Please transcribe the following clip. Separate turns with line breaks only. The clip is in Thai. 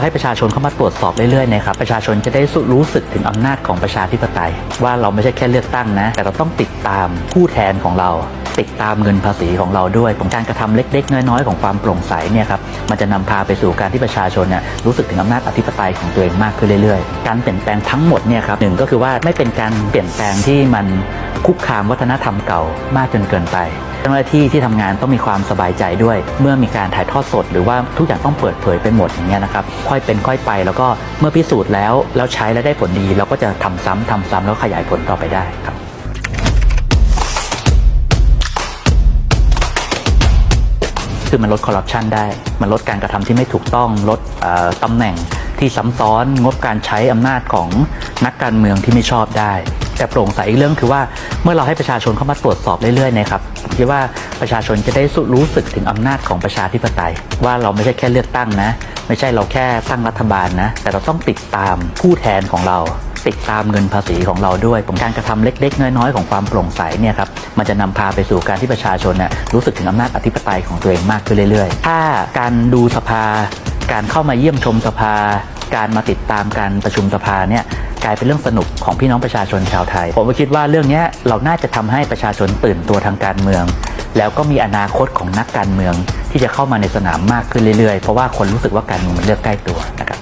เราให้ประชาชนเข้ามาตรวจสอบเรื่อยๆนะครับประชาชนจะได้รู้สึกถึงอำนาจของประชาธิปไตย ว่าเราไม่ใช่แค่เลือกตั้งนะ แต่เราต้องติดตามผู้แทนของเรา ติดตามเงินภาษีของเราด้วยของการกระทำเล็ก ๆ น้อยๆ ของความโปร่งใสเนี่ยครับมันจะนำพาไปสู่การที่ประชาชนเนี่ยรู้สึกถึงอำนาจอธิปไตยของตัวเองมากขึ้นเรื่อยๆ การเปลี่ยนแปลงทั้งหมดเนี่ยครับหนึ่งก็คือว่าไม่เป็นการเปลี่ยนแปลงที่มันคุกคามวัฒนธรรมเก่ามากจนเกินไป เจ้าหน้าที่ที่ทำงานต้องมีความสบายใจด้วย เมื่อมีการถ่ายทอดสด หรือว่าทุกอย่างต้องเปิดเผยไปหมดอย่างเงี้ยนะครับค่อยเป็นค่อยไป แล้วก็เมื่อพิสูจน์แล้วแล้วใช้แล้วได้ผลดี เราก็จะทำซ้ำทำซ้ำแล้วขยายผลต่อไปได้ครับคือมันลดคอร์รัปชันได้ มันลดการกระทำที่ไม่ถูกต้อง ลดเอ่อตำแหน่งที่ซ้ำซ้อน งบการใช้อำนาจของนักการเมืองที่ไม่ชอบได้ แต่โปร่งใสอีกเรื่องคือว่าเมื่อเราให้ประชาชนเข้ามาตรวจสอบเรื่อยๆนะครับคิดว่าประชาชนจะได้รู้สึกถึงอำนาจของประชาธิปไตย ว่าเราไม่ใช่แค่เลือกตั้งนะ ไม่ใช่เราแค่ตั้งรัฐบาลนะ แต่เราต้องติดตามผู้แทนของเราติดตามเงินภาษีของเราด้วยผมการกระทำเล็ก ๆ น้อยๆ ของความโปร่งใสเนี่ยครับมันจะนำพาไปสู่การที่ประชาชนเนี่ยรู้สึกถึงอำนาจอธิปไตยของตัวเองมากขึ้นเรื่อยๆ ถ้าการดูสภา การเข้ามาเยี่ยมชมสภา การมาติดตามการประชุมสภาเนี่ย กลายเป็นเรื่องสนุกของพี่น้องประชาชนชาวไทย ผมก็คิดว่าเรื่องนี้เราน่าจะทำให้ประชาชนตื่นตัวทางการเมือง แล้วก็มีอนาคตของนักการเมืองที่จะเข้ามาในสนามมากขึ้นเรื่อยๆ เพราะว่าคนรู้สึกว่าการเมืองมันเลือกใกล้ตัวนะครับ